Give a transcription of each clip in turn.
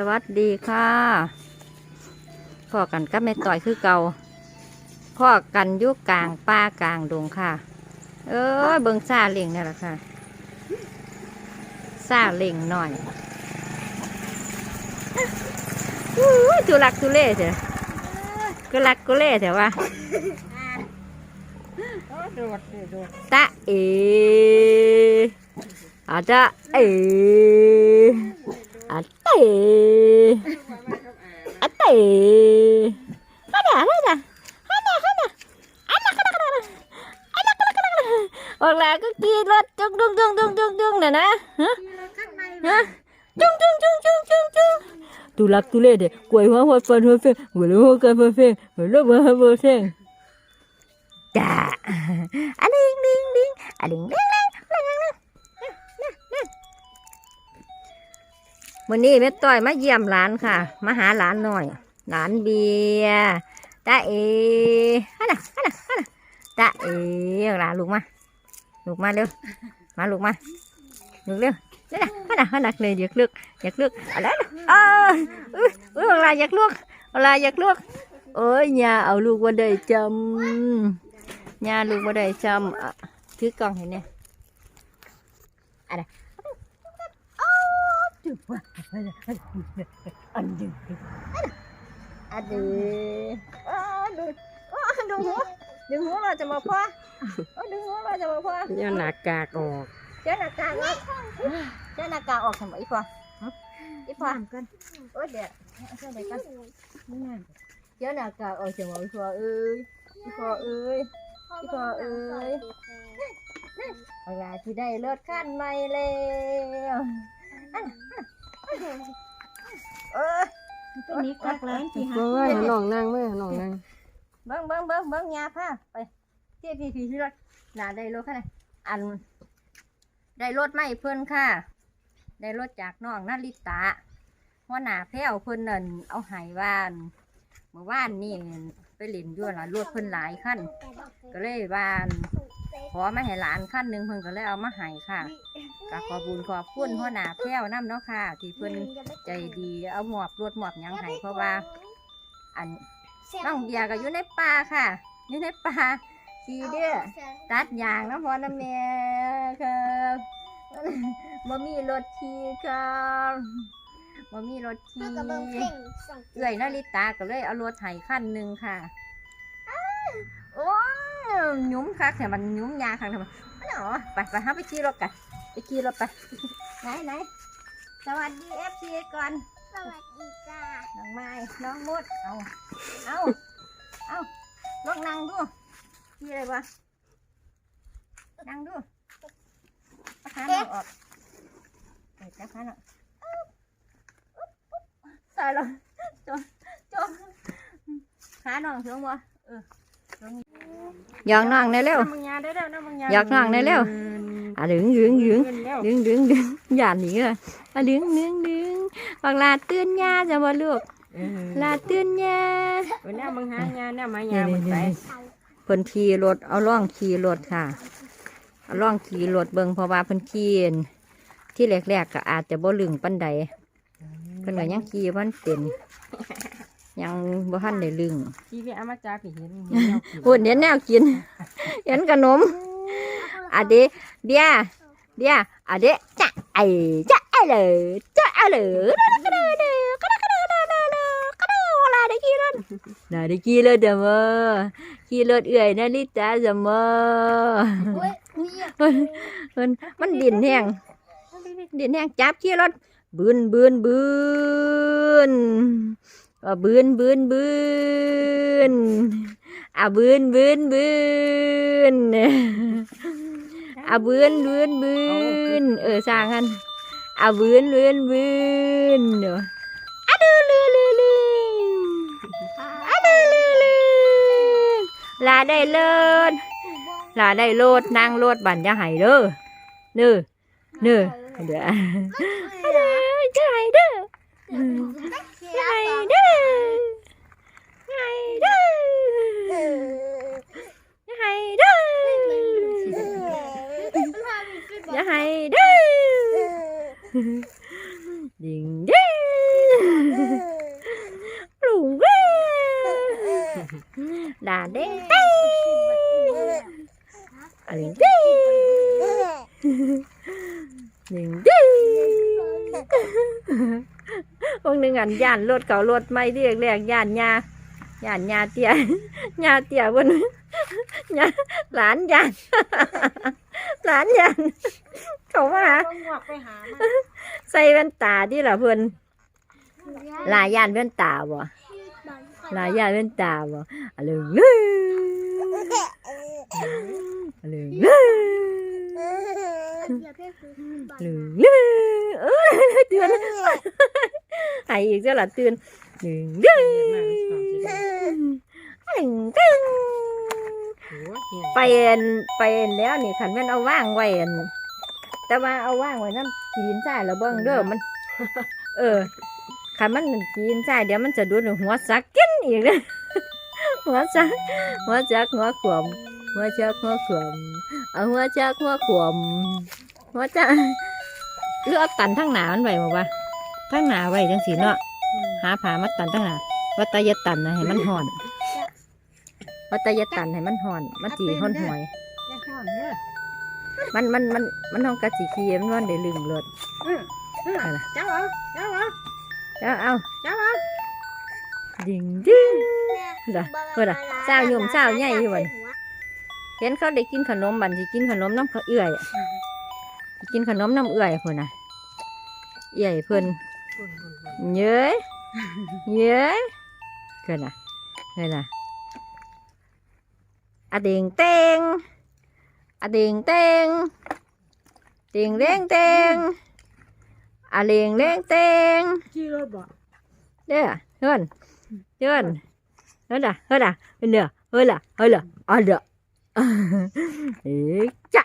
สวัสดีค่ะพ่อกันกับแม่ต่อยคือเก่าพ่อกันยุกลางป่ากลางดงค่ะ เอ้ยเบิงซาเล่งนี่แหละค่ะซาเล่งหน่อยอู้ยทุลักทุเล่เถอะกุลักกุเล่เถอะวะตะเออาจจะเอ อาเตอาเตฮันน่ะฮันน่ะฮันน่ะฮันน่ะอันน่ะฮันน่ะฮันน่ะอันน่ะฮันน่ะฮันน่ะออกแล้วก็กีรถจุงจุงจุงจุงจุงจุ วันนี้แม่ต้อยมาเยี่ยมหลานค่ะ มาหาหลานหน่อย หลานเบียร์ตาเอฮันน่ะฮันน่ะฮันน่ะตาเอหลานลูกมา ลูกมาเร็ว มาลูกมาลูกเร็วนี่นะฮันน่ะฮันน่ะเลยอยากเลือกอยากเลือกอะไรเอออุ้ยอุ้ยเลาอยากลวกเวลาอยากลวกโอ้ยยาเอาลูกมาได้จำยาลูกมาได้จำอะถือกล่องเห็นเนี่ยอะไรอ้ อันนี้อันนี้อ้าวดูอ้าวดูหัวดึงหัวเราจะมาพ่ออ้าวดึงหัวเราจะมาพ่อย่าหนากากออกเจ้าหน้ากากออกเจ้าหน้ากากออกทำไมอีพออีพ่อกันโอ้ยเดี๋ยวเจ้าหนกันเจ้าหน้ากากออกทำไมอีพอเอ้ยอีพอเอ้ยอีพอเอ้ยเวลาที่ได้รถคันใหม่แล้ว เออตัวนี้กักแรงที่หาเว้ยน้องนั่งเว้ยน้องนั่งเบิ้งเบิ้งเบิ้งเบิ้งยาผ้าไปเที่ยวพี่พี่ที่รถน่าได้รถคันไหนอัน ได้รถไม่เพิ่อนค่ะ ได้รถจากน้องนาริตาหัวหนาแพ้วเพิ่อนนั่นเอาหายว่านเมื่อวานนี่ไปเล่นด้วยละรถเพิ่อนหลายขั้นก็เลยว่าน ขอมาให้หลานขั้นหนึ่งเพิ่นก็เลยเอามาให้ค่ะก็ขอบุญขอบคุณหัวหน้าแพ้วน้ำเนาะค่ะ ที่เพิ่นใจดีเอาหมวกรถหมวกหยังให้เพราะว่า อันน้องเบียร์ก็อยู่ในป่าค่ะอยู่ในป่าขี่เด้อตัดยางนะพ่อนะแม่ครับบ่มีรถขี่ครับบ่มีรถขี่เอากระเบื้องเพ่งสองเอื่อยนาริตาก็เลยเอารถไถขั้นหนึ่งค่ะอ้าวโอ้ ยหยุ้มคักแต่มันหยุ้มยาคักทำไมไม่เอาไปไปห้าไปขี่รถกันไปขี่รถไปไหนไหนสวัสดีเอฟซีก่อนสวัสดีจ้าน้องไม้น้องมุดเอาเอาเอาลองนั่งดูขี่อะไรวะนั่งดูเอาขาหน่องออกเปิดขาหน่องใส่ลงจมจมขาหน่องถึงวะเออ หยอกน้องได้เร็ว น้ำมึงยาได้แล้วน้ำมึงยาอยากนั่งได้แล้ว อะดึงดึงดึงแล้วดึงดึงดึงอย่าหนีเลยอะดึงดึงดึงบักลาเตือนยาจะบ่ลูกลาเตือนยาวันนี้มึงหายาเนี่ยมายามึงไปเพิ่นขี่รถเอาล่องขี่รถค่ะเอาล่องขี่รถเบิ่งเพราะว่าเพิ่นขี่อั่นที่แรกๆก็อาจจะบ่ลึงปานใดเพิ่นก็ยังขี่บ่ทันเป็น ยังบ่ทันได้ลึงชีวิตอามาจากพี่เห็นพูดเห็นแนวกิน เห็นขนมอะเดเบียร์เบียร์อะเดจะไอจะไอเลยจะไอเลยกระเดเดกระเดกระเดกระเดกระเดเวลาได้กี่รถได้ได้กี่รถเด้อมากี่รถเอื่อยนาฬิตาจะมาเฮ้ยอุ้ยมันมันดินแห้งดินแห้งจับขี่รถบืนบืนบืนก็บืนบืนบืนอะบืนบืนบืนอะบืนบืนบืนเออสร้างกันอะบืนบืนบืน เดี๋ยวอะดูลือลือลืออะดูลือลือลาได้เลิศลาได้โลดนั่งโลดบันจ Hay đó Hay đó Hay đó Dạ hay đó Điện đi Lùn ghê Đà đê tê Điện đi Điện กันย่านรถเขารถไม่เรียกแรกย่านยาย่านยาเตียยาเตียบนยาหลานย่านหลานย่านเขาว่าต้องงอกไปหามาใส่แว่นตาที่ล่ะเพิ่อนลายย่านแว่นตาบ่ลายย่านแว่นตาบ่อะลึงลึงอะลึงลึง ลึงลึงเออเตือนให้อีกเจ้าล่ะเตือนลึงลึงลึงลึงไปเอ็นไปเอ็นแล้วนี่คันแม่นเอาว่างไว้อันแต่ว่าเอาว่างไว้น้ำขีดินใส่แล้วเบิ่งเด้อมัน เออคันมันขีดินใส่เดี๋ยวมันจะดูหนูหัวซักกินอีกเลยหัวซักหัวจักหัวขวม หัวจักหัวขวมเอาหัวจักหัวขวมหัวจักหรือเอาตันทั้งหนามันไว้บอกว่าทั้งหนาไว้จังสีเนาะหาผ้ามาตันทั้งหนาวัตยตันนะให้มันห่อน วัตยตันให้มันห่อน มันจีห่อนหวยอย่าห่อนเด้อมันมันมันมันห้องกะจีเคียมันวันได้ลืมรถเจ้าเอาเจ้าเอาแล้วเอาเจ้าเอาดิ่งดิ่งเด้อเพิ่นน่ะเจ้าโยมเจ้าใหญ่อยู่บัด เห็นเขาได้กินขนมบันสิกินขนมน้ำเขาเอื่อยสิกินขนมน้ำเอื่อยเพิ่นน่ะเอื่อยเพิ่นเย้ยเย้ยเพิ่นน่ะเพิ่นน่ะอะเติงเต็งอะเติงเต็งเติงเล้งเต็งอะเลงเล้งเต็งขี่รถบ่เด้อเฮือนเฮือนเฮือนอะเฮือนอะเฮือนเด้อเฮือนล่ะเฮือนล่ะอะ เอ็งจะ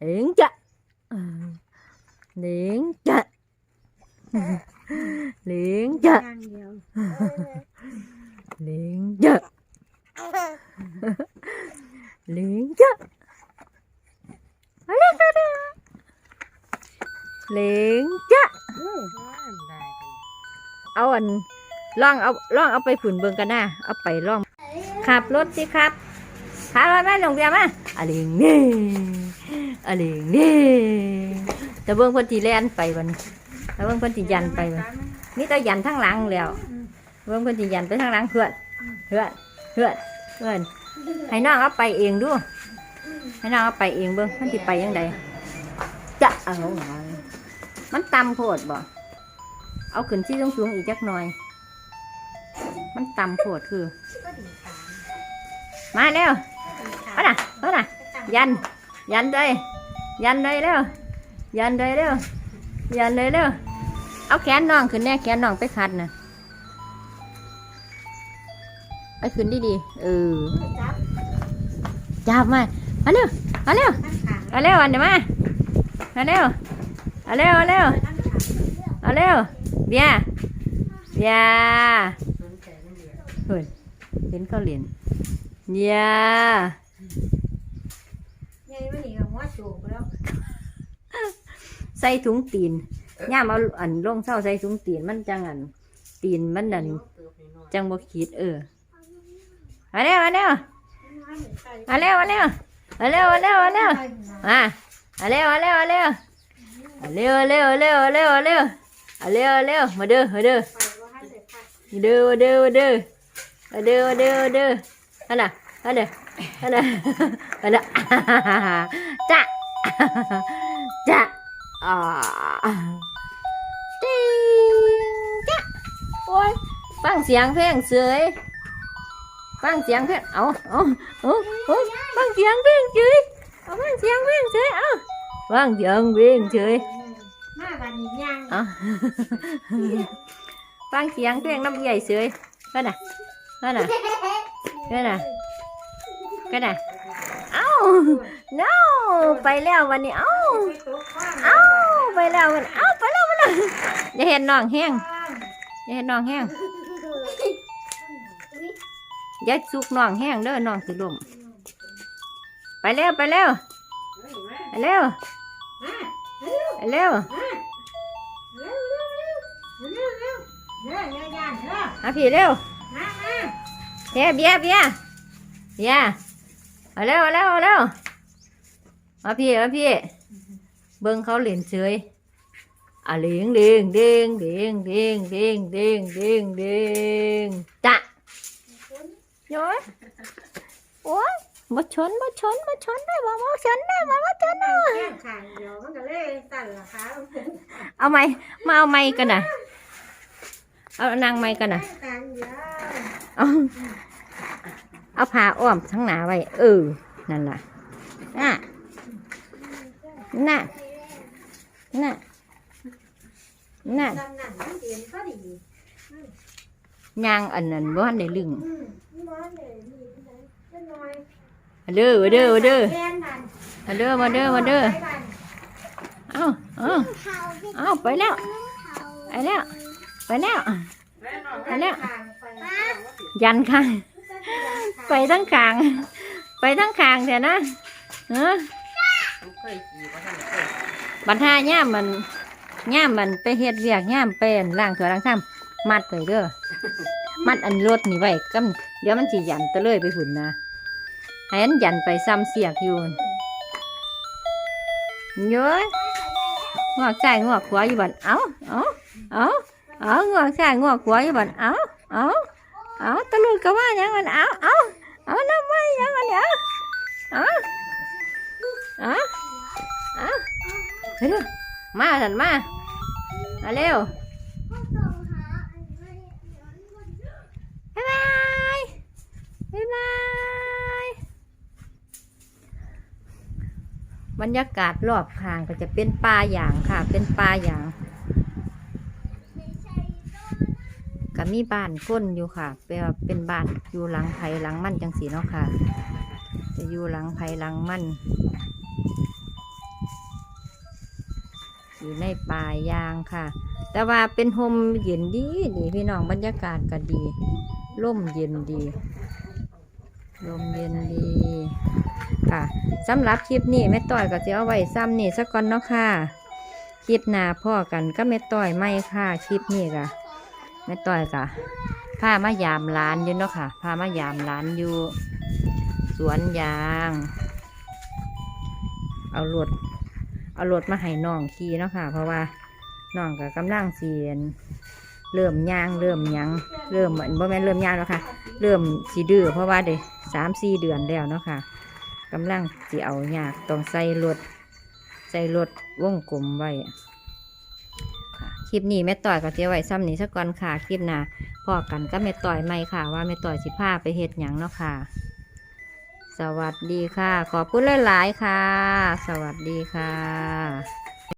เอ็งจะเลี้ยงจะเลี้ยงจ๊ะอย่างเดียวเลี้ยงจะเลี้ยงจะเลี้ยงจะเอาอันล่องเอาล่องเอาไปฝุ่นเบิงกันนะเอาไปล่องขับรถสิครับ ขับมาแม่หลงเบียร์มาอะไรนี่อะไรนี่แต่เบิ่งพิ่นที่แล่นไปวันแต่เบิ่งพิ่นทียันไปวันนี่ต่ยันทั้งหลังแล้วเบิ่งพิ่นทียันไปทั้งหลังเพื่อนเพื่อนเพื่อนเพื่อนให้น้องเอาไปเองดูให้น้องเอาไปเองเบิ่งมันสิไปยังไงจะเอามันตำโพดบ่เอาขึ้นที่สูงๆอีกจักหน่อย มันตำโพดคือ มาเร็ว เอาน่ะน่ะ ยัน ยันเลย ยันเลยเร็ว ยันเลยเร็ว ยันเลยเร็ว เอาแขนน้องขึ้นแน่แขนน้องไปขัดนะไปขึ้นดีๆเออ จับมาเอาเร็วเอาเร็วเอาเร็วอันเดี๋ยวมาเอาเร็วเอาเร็วเอาเร็วเอาเร็วเบียเบียเฮ้ยเห็นเขาเหรียนเบีย นี่ก็หัวโจกแล้วใส่ถุงตีนย่ามเอาอันลงเศร้าใส่ถุงตีนมันจังอัน ตีนมันนั่นจังบ่คิดเออมาเร็วมาเร็วมาเร็วมาเร็วมาเร็วมาเร็วมาเร็วมามาเร็วมาเร็วมาเร็วมาเร็วเร็วเร็วเร็วเร็วมาเร็วเร็วมาเด้อมาเด้อมาเด้อมาเด้อมาเด้อมาเด้อมาเด้อมาเด้ออันน่ะอันน่ะ અને અને અને ચા ચા ôi bằng giang phèn dưới bằng giang phèn ấu ấu ấu bằng giang phèn dưới bằng giang phèn dưới ấu bằng giang phèn dưới bằng giang phèn năm giày dưới đây nè đây nè đây nè ก็ได้เอ้าเน่าไปแล้ววันนี้ เอ้าเอ้าไปแล้ววันเอ้าไปแล้ววันนี้อย่าเห็นน้องแห้งอย่าเห็นน้องแห้งยัดซุกน้องแห้งเด้อน้องสิลมไปแล้วไปแล้วไปแล้วไปแล้วเอาพี่เร็วเบียเบียเบียเบีย เอาเร็วเอาเร็วเอาเร็วมาพี่มาพี่ เบิ้งเขาเหรียญเฉยอะเลียงเลียงเด้งเด้งเด้งเด้งเด้งเด้งเด้งจ้ะโย้ยโอ้ยมาชนมาชนมาชนได้บ่มาชนได้บ่มาชนได้บ่แค่ขางเดียวมันก็เลยสั่นล่ะคะเอาไม้มาเอาไม้กันน่ะเอานางไม้กันน่ะขางเดียวเอา เอาผ้าอ้อมทั้งหนาไว้ เออ นั่นล่ะน่ะน่ะน่ะน่ะนั่นนั่นยางอันนั้นบ่ทันได้ลึงเด้อมาเด้อมาเด้อมาเด้อมาเด้อมาเด้อเอาเอาเอาไปแล้ว ไปแล้ว ไปแล้ว ไปแล้ว ยันค่ะ ไปทั้งกลาง ไปทั้งกลางเถอะนะเออบันทาย่ามมันย่ามมันไปเฮ็ดเวียกย่ามเป็นล่างเถื่อล่างซ้ำมัดไปเด้อมัดอันรถนี่ไว้กำเดี๋ยวมันสิยันตะเลยไปหุ่นนะให้อันยันไปซ้ำเสียกอยู่เยอะงอกใจายงอกขวาอยู่บันเอ้าเอาเอาเอางอกใจายงอกขวาอยู่บันเอ้าเอาเอา ก็ว่าอย่างนั้นเอาเอาเอาน้ำไว้อย่างนั้นเอาเอาเอาเอาเฮ้ยมาสันมามาเร็วบ๊ายบายบ๊ายบายบรรยากาศรอบข้างก็จะเป็นป่าอย่างค่ะ เป็นป่าอย่าง มีบ้านก้นอยู่ค่ะเป็นว่าเป็นบ้านอยู่หลังไผ่หลังมั่นจังสีเนาะค่ะ จะอยู่หลังไผ่หลังมั่นอยู่ในป่ายางค่ะ แต่ว่าเป็นโฮมเย็นดีดีพี่น้องบรรยากาศก็ดีร่มเย็นดีลมเย็นดีค่ะสำหรับคลิปนี้แม่ต้อยก็จะเอาไว้ซ้ำนี่สักก่อนเนาะค่ะ คลิปหน้าพ่อกันก็แม่ต้อยไม่ค่ะ คลิปนี้ก็ แม่ต้อยก็พามายามร้านอยู่เนาะค่ะพามายามร้านอยู่ สวนยาง เอารถเอารถมาให้น้องขี่เนาะค่ะ เพราะว่าน้องก็กำลังเสียนเริ่มย่างเริ่มยังเริ่มเหมือนบ่แม่นเริ่มย่างแล้วค่ะ เริ่มสีดื้อเพราะว่าเด็สามสี่เดือนแล้วเนาะค่ะกำลังสิเอายากต้องใส่รถใส่รถวงกลมไว้ คลิปนี้แม่ต่อยกับเจ๊ไว้ซ้ำนี้สักก่อนค่ะ คลิปหน้าพอกันก็แม่ต่อยไม่ค่ะ ว่าแม่ต่อยสิผ้าไปเฮ็ดหยังเนาะค่ะ สวัสดีค่ะ ขอบคุณหลายๆค่ะ สวัสดีค่ะ